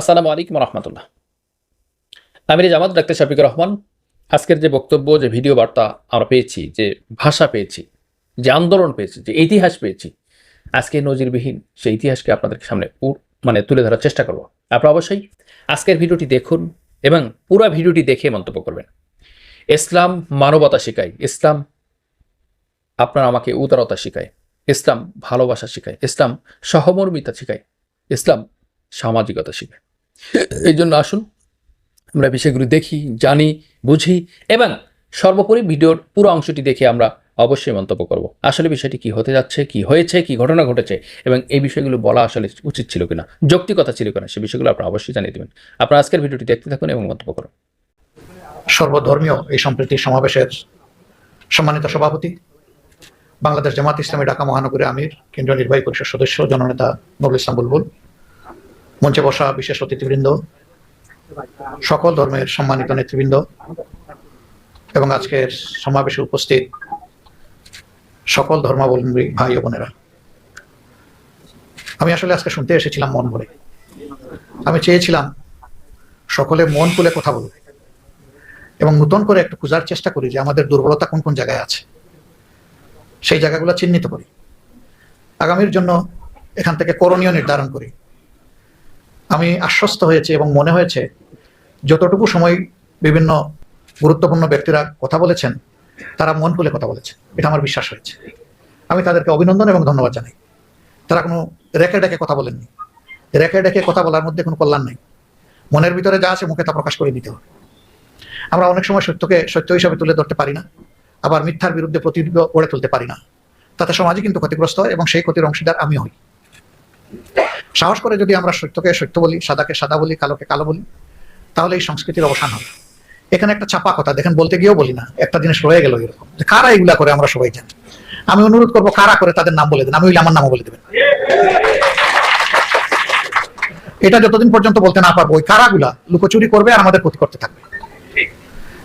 আসসালামু আলাইকুম রহমতুল্লাহ। আমির জামাত ডাক্তার শফিকুর রহমান। আজকের যে বক্তব্য, যে ভিডিও বার্তা আমরা পেয়েছি, যে ভাষা পেয়েছি, যে আন্দোলন পেয়েছি, যে ইতিহাস পেয়েছি, আজকে নজিরবিহীন সেই ইতিহাসকে আপনাদের সামনে মানে তুলে ধরার চেষ্টা করব। আপনারা অবশ্যই আজকের ভিডিওটি দেখুন এবং পুরো ভিডিওটি দেখে মন্তব্য করবেন। ইসলাম মানবতা শেখায়। ইসলাম আপনার আমাকে উদারতা শেখায়। ইসলাম ভালোবাসা শেখায়। ইসলাম সহমর্মিতা শেখায়। ইসলাম সামাজিকতা শেখায়। এই জন্য আসুন, আমরা বিষয়গুলো দেখি, জানি, বুঝি এবং সর্বোপরি ভিডিওর পুরো অংশটি দেখে আমরা অবশ্যই মন্তব্য করব। আসলে বিষয়টি কি হতে যাচ্ছে, কি হয়েছে, কি ঘটনা ঘটেছে এবং এই বিষয়গুলো বলা আসলে উচিত ছিল কিনা যৌক্তিকতা ছিল কিনা, সে বিষয়গুলো আপনারা অবশ্যই জানিয়ে দেবেন। আপনারা আজকের ভিডিওটি দেখতে থাকুন এবং মন্তব্য করুন। সর্বধর্মীয় এই সম্প্রীতি সমাবেশের সম্মানিত সভাপতি, বাংলাদেশ জামাত ইসলামী ঢাকা মহানগরী আমির, কেন্দ্রীয় নির্বাহী পরিষদ সদস্য, জননেতা নুরুল ইসলাম বুলবুল মঞ্চে বসা বিশেষ অতিথিবৃন্দ, সকল ধর্মের সম্মানিত নেতৃবৃন্দ এবং আজকের সমাবেশে উপস্থিত সকল ধর্মাবলম্বী ভাই ও বোনেরা। আমি আসলে আজকে শুনতে এসেছিলাম মন ভরে। আমি চেয়েছিলাম সকলে মন খুলে কথা বলবে এবং নতুন করে একটু খোঁজার চেষ্টা করি যে আমাদের দুর্বলতা কোন কোন জায়গায় আছে। সেই জায়গাগুলো চিহ্নিত করি। আগামীর জন্য এখান থেকে করণীয় নির্ধারণ করি। আমি আশ্বস্ত হয়েছি এবং মনে হয়েছে, যতটুকু সময় বিভিন্ন গুরুত্বপূর্ণ ব্যক্তিরা কথা বলেছেন, তারা মন খুলে কথা বলেছে। এটা আমার বিশ্বাস হয়েছে। আমি তাদেরকে অভিনন্দন এবং ধন্যবাদ জানাই। তারা কোনো রেখে ডেকে কথা বলেননি। রেখে ডেকে কথা বলার মধ্যে কোনো কল্যাণ নেই। মনের ভিতরে যা আছে মুখে তা প্রকাশ করে দিতে হবে। আমরা অনেক সময় সত্যকে সত্য হিসাবে তুলে ধরতে পারি না, আবার মিথ্যার বিরুদ্ধে প্রতিরোধ গড়ে তুলতে পারি না। তাতে সমাজে কিন্তু ক্ষতিগ্রস্ত হয় এবং সেই ক্ষতির অংশীদার আমি হই। সাহস করে যদি আমরা সত্যকে সত্য বলি, সাদাকে সাদা বলি, কালোকে কালো বলি, তাহলে এই সংস্কৃতির অবসান হবে। এখানে একটা চাপা কথা, দেখেন বলতে গিয়েও বলি না, একটা জিনিস রয়ে গেল এরকম। যে কারা এগুলা করে আমরা সবাই জানি। আমি অনুরোধ করব, কারা করে তাদের নাম বলে দেন। আমি আমার নামও বলে দেবেন। এটা যতদিন পর্যন্ত বলতে না পারব, ওই কারাগুলা লুকোচুরি করবে আর আমাদের ক্ষতি করতে থাকবে।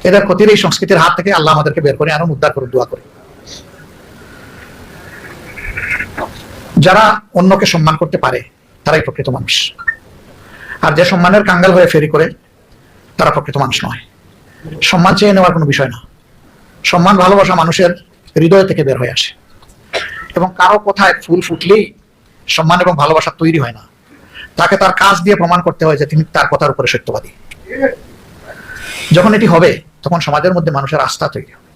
এদের ক্ষতির এই সংস্কৃতির হাত থেকে আল্লাহ আমাদেরকে বের করে আনুন, উদ্ধার করে দোয়া করে যারা অন্যকে সম্মান করতে পারে তারাই প্রকৃত মানুষ। আর যে সম্মানের কাঙ্গাল হয়ে ফেরি করে, তারা প্রকৃত মানুষ নয়। সম্মান চেয়ে নেওয়ার কোনো বিষয় না। সম্মান ভালোবাসা মানুষের হৃদয় থেকে বের হয়ে আসে। এবং কারও কোথায় ফুল ফুটলেই সম্মান এবং ভালোবাসা তৈরি হয় না। তাকে তার কাজ দিয়ে প্রমাণ করতে হয় যে তিনি তার কথার উপরে সত্যবাদী। যখন এটি হবে, তখন সমাজের মধ্যে মানুষের আস্থা তৈরি হবে।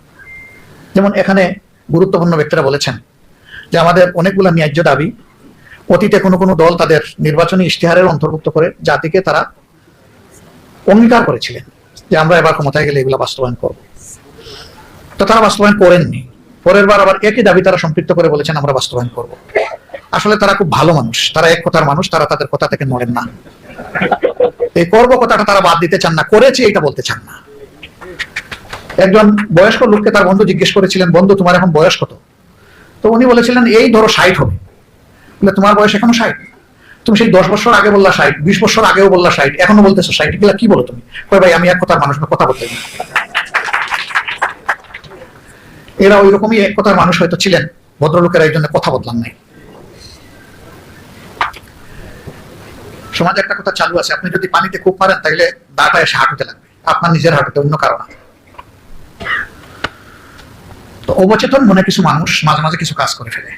যেমন এখানে গুরুত্বপূর্ণ ব্যক্তিরা বলেছেন যে আমাদের অনেকগুলো ন্যায্য দাবি অতীতে কোনো কোনো দল তাদের নির্বাচনী ইশতেহারের অন্তর্ভুক্ত করে জাতিকে তারা অঙ্গীকার করেছিলেন যে আমরা এবার ক্ষমতায় গেলে এগুলো বাস্তবায়ন করব। তো তারা বাস্তবায়ন করেননি। পরের বার আবার একই দাবি তারা সম্পৃক্ত করে বলেছেন, আমরা বাস্তবায়ন করব। আসলে তারা খুব ভালো মানুষ। তারা এক কথার মানুষ, তারা তাদের কথা থেকে নড়েন না। এই করব কথাটা তারা বাদ দিতে চান না, করেছে এটা বলতে চান না। একজন বয়স্ক লোককে তার বন্ধু জিজ্ঞেস করেছিলেন, বন্ধু, তোমার এখন বয়স কত? তো উনি বলেছিলেন, এই ধরো ষাট হবে। বলে তোমার বয়স এখনও ষাট। তুমি সেই দশ বছর আগে বললা ষাট বিশ বছর আগেও বললা ষাট এখনও বলতেছো ষাট এগুলা কি বলো তুমি? কই ভাই আমি এক কথার মানুষ না, কথা বলতে এরা ওই রকমই এক কথার মানুষ হয়তো ছিলেন ভদ্রলোকেরা এই জন্য কথা বদলান নাই। সমাজে একটা কথা চালু আছে আপনি যদি পানিতে খুব পারেন তাহলে দাটা এসে হাঁটুতে লাগবে। আপনার নিজের হাঁটুতে অন্য কারণ তো অবচেতন মনে কিছু মানুষ মাঝে মাঝে কিছু কাজ করে ফেলে।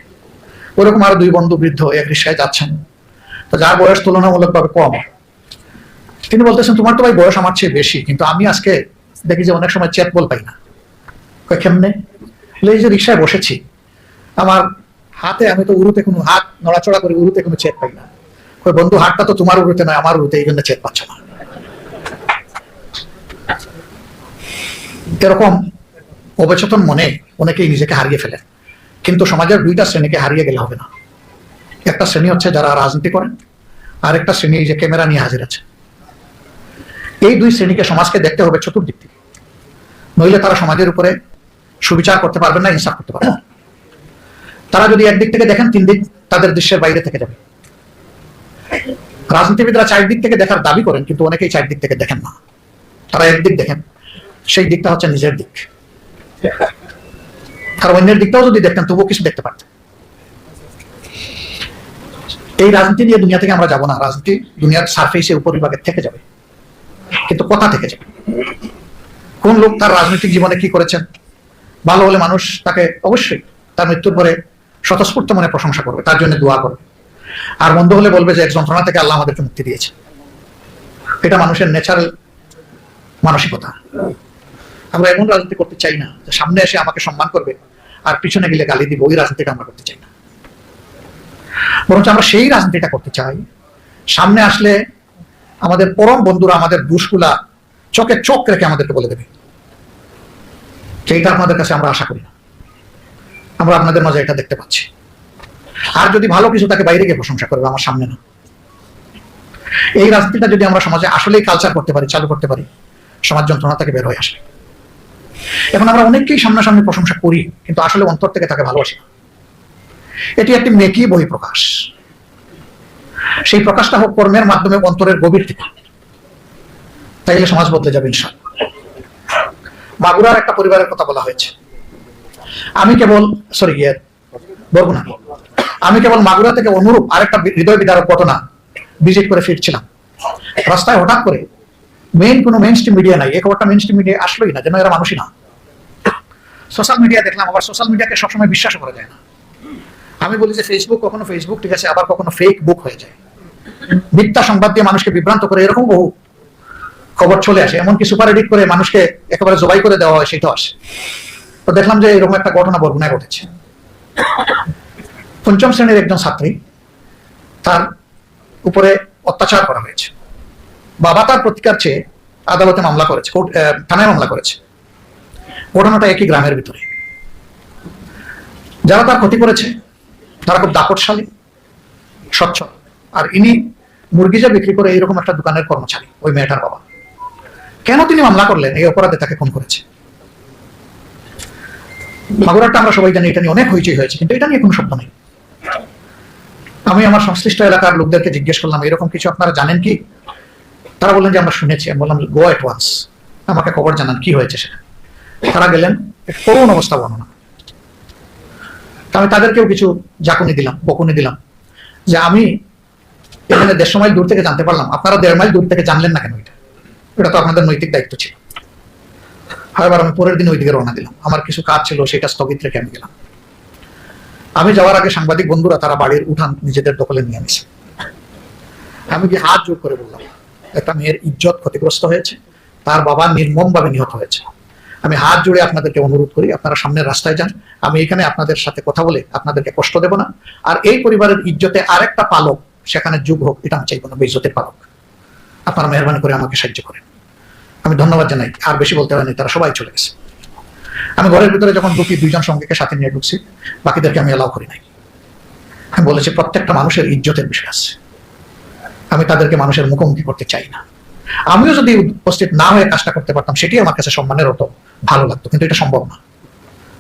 ওরকম আরও দুই বন্ধু বৃদ্ধ এক রিক্সায় যাচ্ছেন। যার বয়স তুলনামূলকভাবে কম। তিনি বলতেছেন তোমার তো ভাই বয়স আমার চেয়ে বেশি কিন্তু আমি আজকে দেখি যে অনেক সময় চেত বল পাই না। কেমনে? এই যে রিক্সায় বসেছি আমার হাতে আমি তো উরুতে কোনো হাত নড়াচড়া করে উরুতে কোনো চেত পাই না। কই, বন্ধু হাতটা তো তোমার উরুতে নয় আমার উরুতে এই জন্য চেত পাচ্ছ না। এরকম অবচেতন মনে অনেকেই নিজেকে হারিয়ে ফেলেন। কিন্তু সমাজের দুইটা শ্রেণীকে হারিয়ে গেলে হবে না। একটা শ্রেণি হচ্ছে যারা রাজনীতি করেন আর একটা শ্রেণি যে ক্যামেরা নিয়ে হাজির আছে। এই দুই শ্রেণীকে সমাজকে দেখতে হবে চতুর্দিক থেকে। নইলে তারা সমাজের উপরে সুবিচার করতে পারবেন না, ইনসাফ করতে পারবেন তারা যদি একদিক থেকে দেখেন, তিন দিক তাদের দৃশ্যের বাইরে থেকে যাবে। রাজনীতিবিদরা চারদিক থেকে দেখার দাবি করেন, কিন্তু অনেকেই চারদিক থেকে দেখেন না। তারা একদিক দেখেন, সেই দিকটা হচ্ছে নিজের দিক। আর অন্যের দিকটাও যদি দেখতেন, তবুও কিছু দেখতে পারতেন। এই রাজনীতি নিয়ে দুনিয়া থেকে আমরা যাব না। রাজনীতি দুনিয়ার সারফেসে উপরিভাগে থেকে যাবে। কিন্তু কথা থেকে যাবে? কোন লোক তার রাজনৈতিক জীবনে কি করেছেন? ভালো হলে মানুষ তাকে অবশ্যই তার মৃত্যুর পরে স্বতঃস্ফূর্ত মনে প্রশংসা করবে, তার জন্য দোয়া করবে। আর মন্দ হলে বলবে যে, এক যন্ত্রণা থেকে আল্লাহ আমাদেরকে মুক্তি দিয়েছে এটা মানুষের ন্যাচারাল মানসিকতা। আমরা এমন রাজনীতি করতে চাই না যে সামনে এসে আমাকে সম্মান করবে। আর পিছনে গেলে গালি দিব, ওই রাজনীতিটা আমরা করতে চাই না। বরঞ্চ আমরা সেই রাজনীতিটা করতে চাই। সামনে আসলে আমাদের পরম বন্ধুরা, আমাদের দুষ্কুলা চোখে চোখ রেখে আমাদেরকে বলে দেবে। সেইটা আপনাদের কাছে আমরা আশা করি না। আমরা আপনাদের মাঝে এটা দেখতে পাচ্ছি। আর যদি ভালো কিছু তাকে বাইরে গিয়ে প্রশংসা করবে, আমার সামনে না। এই রাজনীতিটা যদি আমরা সমাজে আসলেই কালচার করতে পারি, চালু করতে পারি, সমাজ যন্ত্রণা থেকে বের হয়ে আসবে। এখন আমরা অনেককেই সামনাসামনি প্রশংসা করি, কিন্তু আসলে অন্তর থেকে তাকে ভালোবাসি এটি একটি মেকি বই প্রকাশ। সেই প্রকাশটা হোক কর্মের মাধ্যমে অন্তরের গভীর থেকে তাইলে সমাজ বদলে যাবে ইনশাল মাগুরার একটা পরিবারের কথা বলা হয়েছে। আমি কেবল সরি ইয়ে বরগুনা আমি কেবল মাগুরা থেকে অনুরূপ আরেকটা হৃদয় বিদারক ঘটনা ভিজিট করে ফিরছিলাম। রাস্তায় হঠাৎ করে মেইন কোনো মেইন স্ট্রিম মিডিয়া নাই। এই খবরটা মেইন স্ট্রিম মিডিয়া আসলোই না, যেন এরা মানুষই না। সোশ্যাল মিডিয়া দেখলাম, আবার সোশ্যাল মিডিয়াকে সবসময় বিশ্বাস করা যায় না। আমি বলি যে ফেসবুক কখনো ফেসবুক ঠিক আছে, আবার কখনো ফেক বুক হয়ে যায়। মিথ্যা সংবাদ দিয়ে মানুষকে বিভ্রান্ত করে এরকম বহু খবর চলে আসে। এমনকি সুপার এডিট করে মানুষকে একেবারে জবাই করে দেওয়া হয়, সেটাও আসে। তো দেখলাম যে এরকম একটা ঘটনা বরগুনায় ঘটেছে। পঞ্চম শ্রেণির একজন ছাত্রী, তার উপরে অত্যাচার করা হয়েছে। বাবা তার প্রতিকার চেয়ে আদালতে মামলা করেছে থানায় মামলা করেছে। ঘটনাটা একই গ্রামের ভিতরে। যারা তার ক্ষতি করেছে, তারা খুব দাপটশালী, স্বচ্ছ। আর ইনি মুরগি যে বিক্রি করে এইরকম একটা দোকানের কর্মচারী, ওই মেয়েটার বাবা। কেন তিনি মামলা করলেন? এই অপরাধে তাকে খুন করেছে। মাগুরাটা আমরা সবাই জানি, এটা নিয়ে অনেক হইচই হয়েছে, কিন্তু এটা নিয়ে কোনো শব্দ নেই। আমি আমার সংশ্লিষ্ট এলাকার লোকদেরকে জিজ্ঞেস করলাম, এরকম কিছু আপনারা জানেন কি? তারা বললেন যে, আমরা শুনেছি। আমি বললাম গো এট ওয়ান্স আমাকে খবর জানান, কি হয়েছে সেটা? তারা গেলেন, করুণ অবস্থা বর্ণনা। আমি তাদেরকেও কিছু জাকুনি দিলাম, বকুনি দিলাম, যে আমি এখানে দেড়শো মাইল দূর থেকে জানতে পারলাম, আপনারা দেড় মাইল দূর থেকে জানলেন না কেন এটা? এটা তো আপনাদের নৈতিক দায়িত্ব ছিল। এবার আমি পরের দিন ওইদিকে রওনা দিলাম। আমার কিছু কাজ ছিল, সেটা স্থগিত রেখে আমি গেলাম। আমি যাওয়ার আগে সাংবাদিক বন্ধুরা তারা বাড়ির উঠান নিজেদের দখলে নিয়ে নিছে। আমি কি হাত জোর করে বললাম, একটা মেয়ের ইজ্জত ক্ষতিগ্রস্ত হয়েছে, তার বাবা নির্মম ভাবে নিহত হয়েছে। আমি হাত জুড়ে আপনাদেরকে অনুরোধ করি, আপনারা সামনের রাস্তায় যান। আমি এখানে আপনাদের সাথে কথা বলে আপনাদেরকে কষ্ট দেব না। আর এই পরিবারের ইজ্জতে আরেকটা পালক, সেখানে যুগ হোক, এটা আমি চাইব না, বেইজ্জতের পালক। আপনারা মেহরবানি করে আমাকে সাহায্য করেন। আমি ধন্যবাদ জানাই, আর বেশি বলতে হয়নি তারা সবাই চলে গেছে। আমি ঘরের ভিতরে যখন ঢুকি, দুইজন সঙ্গীকে সাথে নিয়ে ঢুকছি, বাকিদেরকে আমি এলাও করি নাই। আমি বলেছি, প্রত্যেকটা মানুষের ইজ্জতের বিষয় আছে। আমি তাদেরকে মানুষের মুখোমুখি করতে চাই না। আমিও যদি উপস্থিত না হয়ে কাজটা করতে পারতাম সেটি আমার কাছে সম্মানের হতো ভালো লাগতো, কিন্তু এটা সম্ভব না।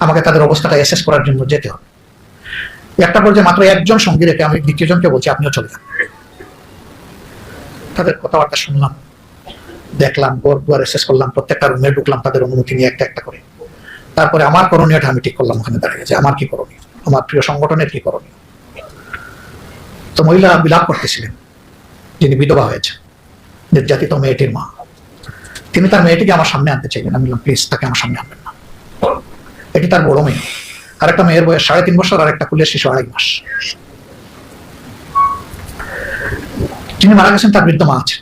আমাকে তাদের অবস্থাটা অ্যাসেস করার জন্য যেতে হবে। একটা পর্যায়ে মাত্র একজন সঙ্গী রেখে আমি দ্বিতীয় জনকে বলছি, আপনিও চলে যান। তাদের কথাবার্তা শুনলাম, দেখলাম, ঘর দুয়ার অ্যাসেস করলাম, প্রত্যেকটা রুমে ঢুকলাম, তাদের অনুমতি নিয়ে একটা একটা করে। তারপরে আমার করণীয়টা আমি ঠিক করলাম, ওখানে দাঁড়িয়ে যে আমার কি করণীয়? আমার প্রিয় সংগঠনের কি করণীয়? তো মহিলা বিলাপ করতেছিলেন, যিনি বিধবা হয়েছে নির্যাতিত মেয়েটির মা। তিনি তার মেয়েটিকে আমার সামনে আনতে চাইলেন আমি বললাম, প্লিজ, তাকে আমার সামনে আনবেন না। এটি তার বড় মেয়ে। আর একটা মেয়ের বয়স সাড়ে তিন বছর আর একটা কুলের শিশু আড়াই মাস। যিনি মারা গেছেন, তার বৃদ্ধ মা আছে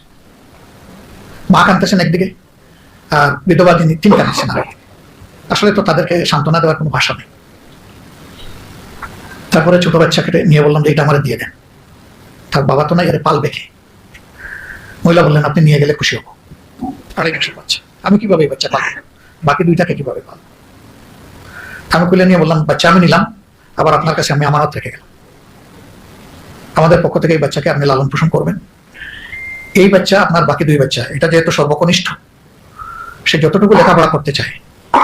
মা কাঁদতেছেন একদিকে, আর বিধবা তিনি তিনি কাঁদতেছেন আর আসলে তো তাদেরকে সান্ত্বনা দেওয়ার কোনো ভাষা নেই। তারপরে ছোট বাচ্চাকে নিয়ে বললাম যে, এটা আমার দিয়ে দেন। তার বাবা তো নাই, এর পাল কে মহিলা বললেন, আপনি নিয়ে গেলে খুশি হব। আড়াই মাসের বাচ্চা, আমি কীভাবে এই বাচ্চা পালবো? বাকি দুইটাকে কীভাবে পালবো? আমি খুলে নিয়ে বললাম, বাচ্চা আমি নিলাম, আবার আপনার কাছে আমি আমানত রেখে গেলাম। আমাদের পক্ষ থেকে এই বাচ্চাকে আপনি লালন পোষণ করবেন। এই বাচ্চা আপনার বাকি দুই বাচ্চা, এটা যেহেতু সর্বকনিষ্ঠ, সে যতটুকু লেখাপড়া করতে চায়,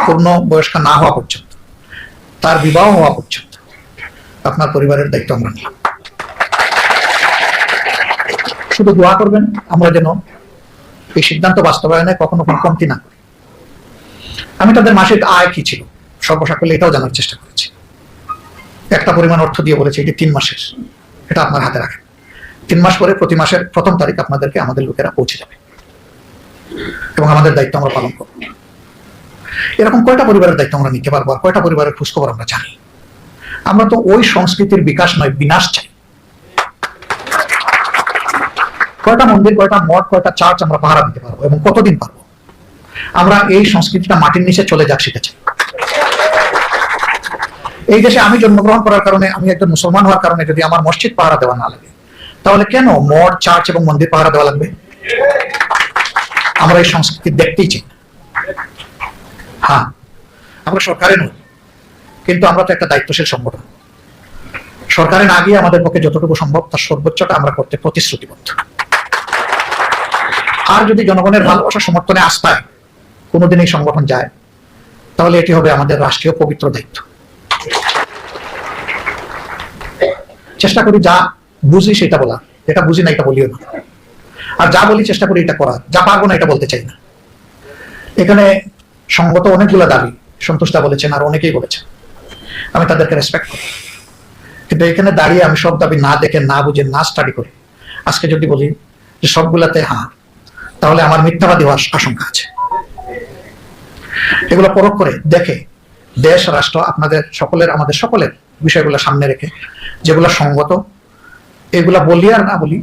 পূর্ণ বয়স্ক না হওয়া পর্যন্ত, তার বিবাহ হওয়া পর্যন্ত, আপনার পরিবারের দায়িত্ব আমরা নিলাম। শুধু দোয়া করবেন, আমরা যেন এই সিদ্ধান্ত বাস্তবায়নে কখনো কোনো কমতি না করি। আমি তাদের মাসিক আয় কি ছিল, সর্বসাকল্যে এটাও জানার চেষ্টা করেছি। একটা পরিমাণ অর্থ দিয়ে বলেছি, এটি তিন মাসের। এটা আপনার হাতে রাখেন। তিন মাস পরে প্রতি মাসের প্রথম তারিখ আপনাদেরকে আমাদের লোকেরা পৌঁছে যাবে এবং আমাদের দায়িত্ব আমরা পালন করব। এরকম কয়টা পরিবারের দায়িত্ব আমরা নিতে পারব আর কয়টা পরিবারের খোঁজখবর আমরা জানি? আমরা তো ওই সংস্কৃতির বিকাশ নয়, বিনাশ চাই। কয়টা মন্দির, কয়টা মঠ, কয়টা চার্চ আমরা পাহারা দিতে পারব এবং কতদিন পারব? আমরা এই সংস্কৃতিটা মাটির নিচে চলে যাক শিখেছি এই দেশে আমি জন্মগ্রহণ করার কারণে, আমি একজন মুসলমান হওয়ার কারণে যদি আমার মসজিদ পাহারা দেওয়া না লাগে, তাহলে কেন মঠ চার্চ এবং মন্দির পাহারা দেওয়া লাগবে? আমরা এই সংস্কৃতি দেখতেই চাই। হ্যাঁ আমরা সরকারে নই, কিন্তু আমরা তো একটা দায়িত্বশীল সংগঠন। সরকারে না গিয়ে আমাদের পক্ষে যতটুকু সম্ভব তার সর্বোচ্চটা আমরা করতে প্রতিশ্রুতিবদ্ধ। আর যদি জনগণের ভালোবাসা সমর্থনে আস্থায় কোনোদিন এই সংগঠন যায়, তাহলে এটি হবে আমাদের রাষ্ট্রীয় পবিত্র দায়িত্ব। চেষ্টা করি যা বুঝি সেটা বলা। যেটা বুঝি না, এটা বলিও না। আর যা বলি চেষ্টা করি এটা করা যা পারব না, এটা বলতে চাই না। এখানে সঙ্গত অনেকগুলো দাবি। সন্তুষ্টা বলেছেন, আর অনেকেই বলেছেন। আমি তাদেরকে রেসপেক্ট করি। কিন্তু এখানে দাঁড়িয়ে আমি সব দাবি না দেখে, না বুঝে, না স্টাডি করি, আজকে যদি বলি যে সবগুলাতে হ্যাঁ তাহলে আমার মিথ্যাবাদী হওয়ার আশঙ্কা আছে। এগুলো পরখ করে দেখে দেশ, রাষ্ট্র, আপনাদের সকলের, আমাদের সকলের বিষয়গুলো সামনে রেখে যেগুলো সঙ্গত, এগুলা বলি আর না বলি,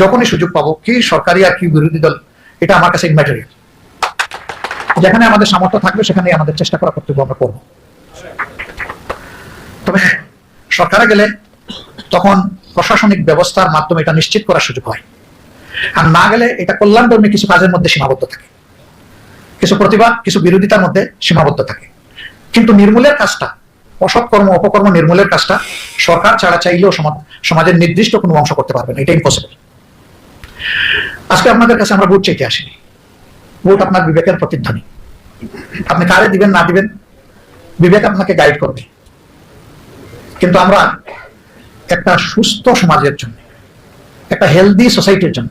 যখনই সুযোগ পাবো, কি সরকারি আর কি বিরোধী দল, এটা আমার কাছে ইম্যাটেরিয়াল যেখানে আমাদের সামর্থ্য থাকবে সেখানে আমাদের চেষ্টা করা কর্তব্য আমরা করব। তবে সরকারে গেলে তখন প্রশাসনিক ব্যবস্থার মাধ্যমে এটা নিশ্চিত করার সুযোগ হয়। আর না গেলে এটা কল্যাণ কল্যাণধর্মী কিছু কাজের মধ্যে সীমাবদ্ধ থাকে। কিছু প্রতিবাদ কিছু বিরোধিতার মধ্যে সীমাবদ্ধ থাকে। কিন্তু নির্মূলের কাজটা, অসৎ কর্ম, অপকর্ম নির্মূলের কাজটা সরকার ছাড়া চাইলেও সমাজের নির্দিষ্ট কোনো অংশ করতে পারবে না। এটা ইম্পসিবল আজকে আপনাদের কাছে আমরা ভোট চাইতে আসিনি। ভোট আপনার বিবেকের প্রতিধ্বনি। আপনি কারে দিবেন, না দিবেন, বিবেক আপনাকে গাইড করবে। কিন্তু আমরা একটা সুস্থ সমাজের জন্য, একটা হেলদি সোসাইটির জন্য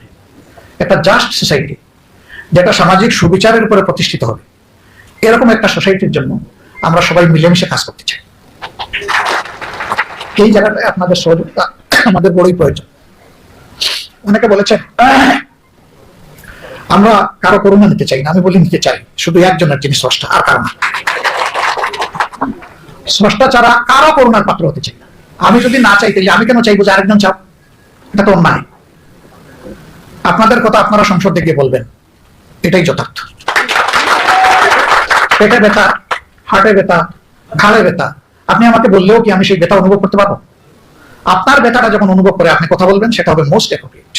একটা জাস্ট সোসাইটি যেটা সামাজিক সুবিচারের উপরে প্রতিষ্ঠিত হবে। এরকম একটা সোসাইটির জন্য আমরা সবাই মিলেমিশে কাজ করতে চাই। এই জায়গাটায় আপনাদের সহযোগিতা আমাদের বড়ই প্রয়োজন। অনেকে বলেছেন, আমরা কারও করুণা নিতে চাই না, আমি বলি নিতে চাই, শুধু একজনের যিনি স্রষ্টা, আর কারও না। স্রষ্টা ছাড়া কারও করুণার পাত্র হতে চাই না। আমি যদি না চাই, তাহলে আমি কেন চাইব যে আরেকজন চাও? এটা তো অন্যায়। আপনাদের কথা আপনারা সংসদে গিয়ে বলবেন। এটাই যথার্থ। পেটে ব্যথা, হার্টে ব্যথা, ঘাড়ে ব্যথা, আপনি আমাকে বললেও কি আমি সেই ব্যথা অনুভব করতে পারব? আপনার ব্যথাটা যখন অনুভব করে আপনি কথা বলবেন, সেটা হবে মোস্ট অ্যাপ্রোপ্রিয়েট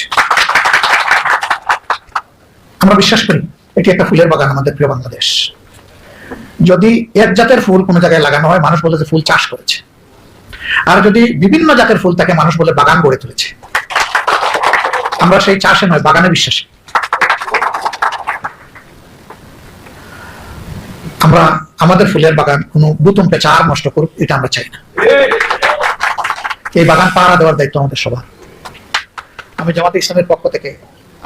আমরা বিশ্বাস করি, এটি একটা ফুলের বাগান আমাদের প্রিয় বাংলাদেশ। যদি এক জাতের ফুল কোনো জায়গায় লাগানো হয়, মানুষ বলে যে ফুল চাষ করেছে। আর যদি বিভিন্ন জাতের ফুল তাকে মানুষ বলে বাগান গড়ে তুলেছে। আমরা সেই চাষে নয়, বাগানে বিশ্বাসী। আমরা, আমাদের ফুলের বাগান কোনো বুতুম পেঁচা নষ্ট করুক, এটা আমরা চাই না। এই বাগান পাহারা দেওয়ার দায়িত্ব আমাদের সবার। আমি জামাতে ইসলামের পক্ষ থেকে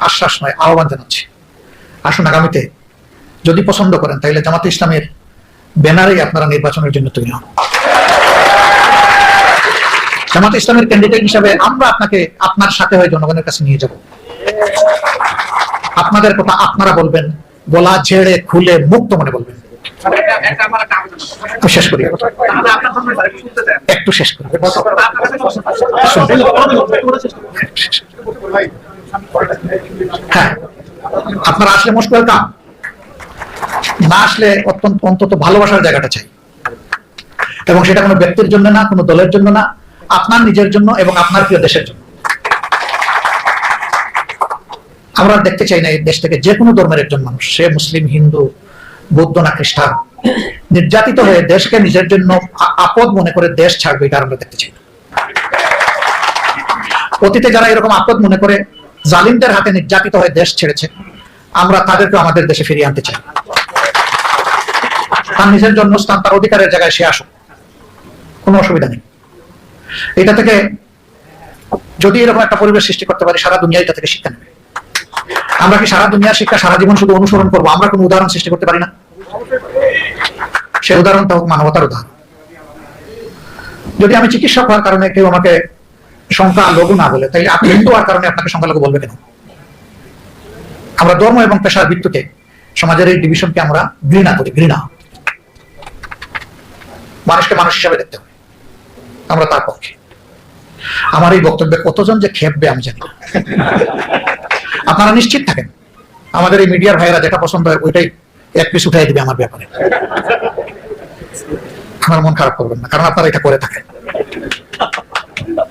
আশ্বাস নয়, আহ্বান জানাচ্ছি। আসুন আগামীতে যদি পছন্দ করেন, তাহলে জামাতে ইসলামের ব্যানারেই আপনারা নির্বাচনের জন্য তৈরি হন। জামাতে ইসলামের ক্যান্ডিডেট হিসাবে আমরা আপনাকে, আপনার সাথে হয়ে জনগণের কাছে নিয়ে যাব। আপনাদের কথা আপনারা বলবেন, গলা ঝেড়ে, খুলে, মুক্ত মনে বলবেন। হ্যাঁ আপনারা আসলে মোস্ট ওয়েলকাম না আসলে অত্যন্ত অন্তত ভালোবাসার জায়গাটা চাই। এবং সেটা কোনো ব্যক্তির জন্য না, কোনো দলের জন্য না। আপনার নিজের জন্য এবং আপনার প্রিয় দেশের জন্য। আমরা দেখতে চাই না এই দেশ থেকে যে কোনো ধর্মের একজন মানুষ, সে মুসলিম, হিন্দু, বৌদ্ধ না খ্রিস্টান, নির্যাতিত হয়ে দেশকে নিজের জন্য আপদ মনে করে দেশ ছাড়বে, এটা আমরা দেখতে চাই অতীতে যারা এরকম আপদ মনে করে জালিমদের হাতে নির্যাতিত হয়ে দেশ ছেড়েছে, আমরা তাদেরকে আমাদের দেশে ফিরিয়ে আনতে চাই। তার নিজের জন্মস্থান, তার অধিকারের জায়গায় সে আসুক। কোনো অসুবিধা নেই। এটা থেকে যদি এরকম একটা পরিবেশ সৃষ্টি করতে পারি, সারা দুনিয়া এটা থেকে শিক্ষা নেবে। আমরা কি সারা দুনিয়ার শিক্ষা, সারা জীবন শুধু অনুসরণ করব? আমরা কোনো উদাহরণ সৃষ্টি করতে পারি না। সে উদাহরণটা হোক, মানবতার উদাহরণ। যদি আমি চিকিৎসক হওয়ার কারণে কেউ আমাকে সংখ্যা লঘু না বলে তাই আপনি হিন্দু হওয়ার কারণে আপনাকে সংখ্যালঘু বলবে কেন? আমরা ধর্ম এবং পেশার ভিত্তিতে সমাজের এই ডিভিশনকে আমরা ঘৃণা করি, ঘৃণা। মানুষকে মানুষ হিসাবে দেখতে হবে। আমরা তার পক্ষে। আমার এই বক্তব্যে কতজন যে খেপবে আমি জানি আপনারা নিশ্চিত থাকেন, আমাদের এই মিডিয়ার ভাইয়েরা যেটা পছন্দ হয় ওইটাই এক পিস উঠাই দিবে আমার ব্যাপারে। আমার মন খারাপ করবেন না, কারণ আপনারা এটা করে থাকেন।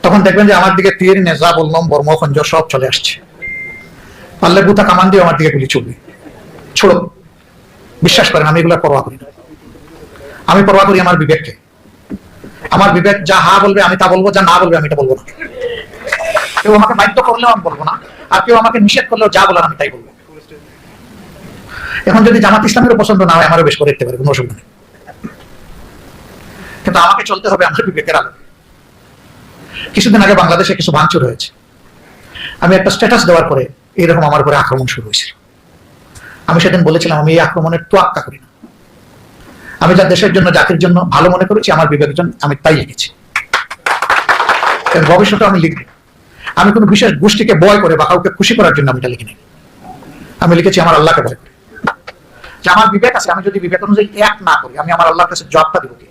তখন দেখবেন যে আমার দিকে তীর, নেজা, বললাম বর্ম খঞ্জর সব চলে আসছে। পারলে গুতা কামান দিয়ে আমার দিকে গুলি চলবে ছোড়ো। বিশ্বাস করেন, আমি এগুলো পরোয়া করি না। আমি পরোয়া করি আমার বিবেককে। আমার বিবেক যা হা বলবে, আমি তা বলব, যা না বলবে, আমি এটা বলব না। কেউ আমাকে বাধ্য করলেও আমি বলব না, আর কেউ আমাকে নিষেধ করলেও যা বলার আমি তাই বলব। এখন যদি জামাত ইসলামেরও পছন্দ না হয়, আমারও বেশ করে দিতে পারে, কোনো অসুবিধা নেই। কিন্তু আমাকে চলতে হবে আমার বিবেকের আলো। কিছুদিন আগে বাংলাদেশে কিছু ভাঙচুর হয়েছে। আমি একটা স্ট্যাটাস দেওয়ার পরে এরকম আমার উপরে আক্রমণ শুরু হয়েছিল। আমি সেদিন বলেছিলাম, আমি এই আক্রমণের তোয়াক্কা করি না। আমি যা দেশের জন্য, জাতির জন্য ভালো মনে করেছি, আমার বিবেকের জন্য আমি তাই লিখেছি। এর ভবিষ্যতে আমি লিখব আমি কোনো বিশেষ গোষ্ঠীকে বয় করে বা কাউকে খুশি করার জন্য আমি এটা লিখিনি। আমি লিখেছি, আমার আল্লাহকে ভয় করে। যে আমার বিবেক আছে, আমি যদি বিবেক অনুযায়ী এক না করি, আমি আমার আল্লাহর কাছে জবটা দিব কি?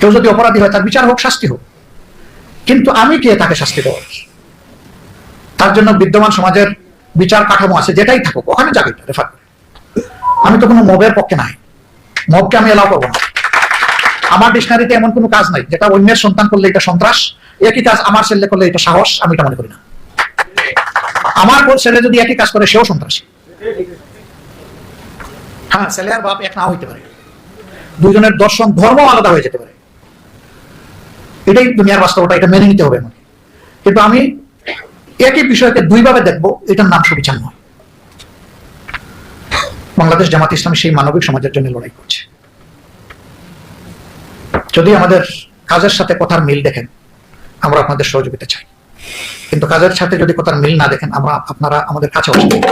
কেউ যদি অপরাধী হয়, তার বিচার হোক, শাস্তি হোক। কিন্তু আমি কে তাকে শাস্তি দেওয়ার তার জন্য বিদ্যমান সমাজের বিচার কাঠামো আছে, যেটাই থাকুক, ওখানে যাবে, রেফার করে। আমি তো কোনো মবের পক্ষে নাই। মবকে আমি এলাও করব না। আমার ডিকশনারিতে এমন কোনো কাজ নাই, যেটা অন্যের সন্তান করলে এটা সন্ত্রাস, একই কাজ আমার ছেলে করলে এটা সাহস, আমি এটা মনে করি না। আমার ছেলে যদি একই কাজ করে, সেও সন্ত্রাসী। হ্যাঁ ছেলে আর বাপ এক না হইতে পারে। দুজনের দর্শন, ধর্ম আলাদা হয়ে যেতে পারে। এটাই দুনিয়ার বাস্তবতা, এটা মেনে নিতে হবে আমাকে। কিন্তু আমি একই বিষয়কে দুইভাবে দেখব, এটার নাম সুবিচার নয়। বাংলাদেশ জামাত ইসলাম সেই মানবিক সমাজের জন্য লড়াই করছে। যদি আমাদের কাজের সাথে কথার মিল দেখেন, আমরা আপনাদের সহযোগিতা চাই। কিন্তু কাজের সাথে যদি কথার মিল না দেখেন, আমরা আপনারা আমাদের কাছে আসবেন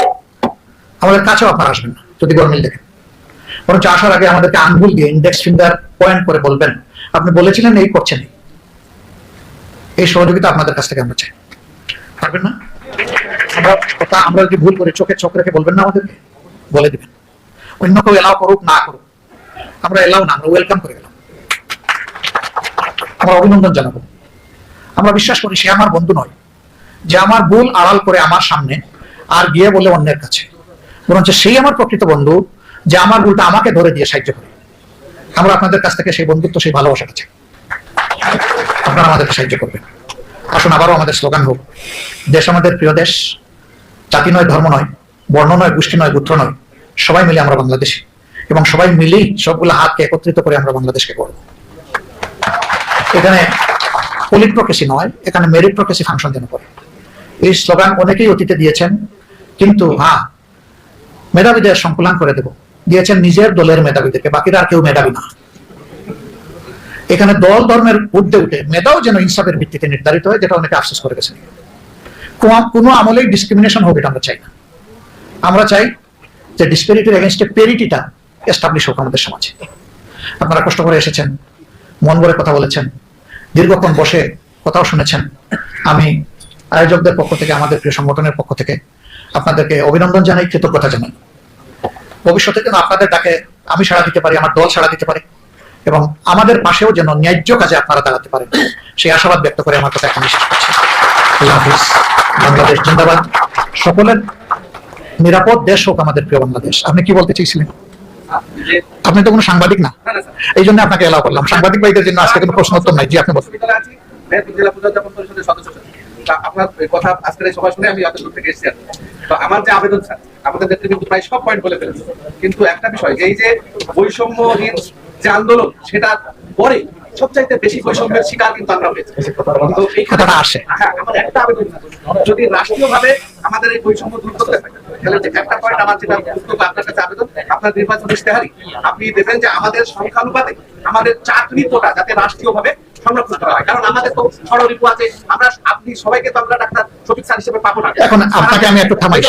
আমাদের কাছেও আপনারা আসবেন না, যদি গড় মিল দেখেন। বরঞ্চ আসার আগে আমাদেরকে আঙ্গুল দিয়ে ইন্ডেক্স ফিঙ্গার পয়েন্ট করে বলবেন, আপনি বলেছিলেন এই করছেন। এই। এই সহযোগিতা আপনাদের কাছ থেকে আমরা চাই। পারবেন না? আমরা কথা আমরা যদি ভুল করে, চোখে চোখ রেখে বলবেন না আমাদেরকে? বলে দিবেন। অন্য কেউ এলাও করুক, না করুক। আমরা এলাও না, আমরা ওয়েলকাম করে গেলাম। আমরা অভিনন্দন জানাব। আমরা বিশ্বাস করি সে আমার বন্ধু নয়, যে আমার ভুল আড়াল করে আমার সামনে আর গিয়ে বলে অন্যের কাছে। বরঞ্চ সেই আমার প্রকৃত বন্ধু, যে আমার ভুলটা আমাকে ধরে দিয়ে সাহায্য করে। আমরা আপনাদের কাছ থেকে সেই বন্ধুত্ব, সেই ভালোবাসাটা চাই। আপনারা আমাদেরকে সাহায্য করবেন। আসুন আবারও আমাদের স্লোগান হোক। দেশ আমাদের প্রিয় দেশ, জাতি নয়, ধর্ম নয়, বর্ণ নয়, গোষ্ঠী নয়, গোত্র নয়। সবাই মিলে আমরা বাংলাদেশি। এবং সবাই মিলেই সবগুলো হাতকে একত্রিত করে আমরা বাংলাদেশকে করব এখানে পলিট্রোক্রেসি নয়, এখানে মেরিট্রোক্রেসি ফাংশন যেন করে। এই স্লোগান অনেকেই অতীতে দিয়েছেন, কিন্তু হ্যাঁ মেধাবীদের সংকুলান করে দেব। দিয়েছেন নিজের দলের মেধাবীদেরকে, বাকিরা আর কেউ মেধাবী না। এখানে দল ধর্মের ঊর্ধ্বে উঠে মেধাও যেন ইনসাফের ভিত্তিতে নির্ধারিত হয়, যেটা অনেকে আফসোস করে গেছেন। কোনো- আমলেই ডিসক্রিমিনেশন হোক এটা আমরা চাই না। আমরা চাই যে ডিসপেরিটির এগেনস্টে পেরিটিটা এস্টাবলিশ হোক আমাদের সমাজে। আপনারা কষ্ট করে এসেছেন, মন ভরে কথা বলেছেন, দীর্ঘক্ষণ বসে কথাও শুনেছেন। আমি আয়োজকদের পক্ষ থেকে, আমাদের প্রিয় সংগঠনের পক্ষ থেকে আপনাদেরকে অভিনন্দন জানাই, কৃতজ্ঞতা জানাই। ভবিষ্যতে যেন আপনাদের ডাকে আমি সাড়া দিতে পারি, আমার দল সাড়া দিতে পারে এবং আমাদের পাশেও যেন ন্যায্য কাজে আপনারা দাঁড়াতে পারেন, সেই আশাবাদ ব্যক্ত করে আমার কথা এখন করছি। বাংলাদেশ জিন্দাবাদ। সকলের নিরাপদ দেশ হোক আমাদের প্রিয় বাংলাদেশ। আপনি কি বলতে চেয়েছিলেন আপনি তো কোনো সাংবাদিক না। এই জন্য আপনাকে এলাও করলাম। সাংবাদিক ভাইদের জন্য আজকে কোনো প্রশ্ন উত্তর নাই। জি, আপনি স্যার। তা আপনার কথা আজকের সভা শুনে আমি আমাদের কিন্তু প্রায় সব পয়েন্ট বলে ফেলেছে। কিন্তু একটা বিষয়, এই যে বৈষম্যহীন যে আন্দোলন সেটা পরে সবচাইতে বেশি বৈষম্যের শিকার কিন্তু আমরা হয়েছি তো এই কথাটা আসে। হ্যাঁ আমার একটা আবেদন। যদি রাষ্ট্রীয়ভাবে আমাদের এই বৈষম্য দূর করতে হয় তাহলে যে একটা পয়েন্ট আমার যেটা বক্তব্য আপনার কাছে আবেদন আপনার নির্বাচন ইশতেহারি আপনি দেখবেন যে আমাদের সংখ্যানুপাতে আমাদের চাকরি কোটা যাতে রাষ্ট্রীয়ভাবে সংরক্ষণ করা হয় কারণ আমাদের তো ষড়রিপু আছে আমরা আপনি সবাইকে তো আমরা ডাক্তার শফিক স্যার হিসেবে পাবো না এখন আপনাকে আমি একটু থামাই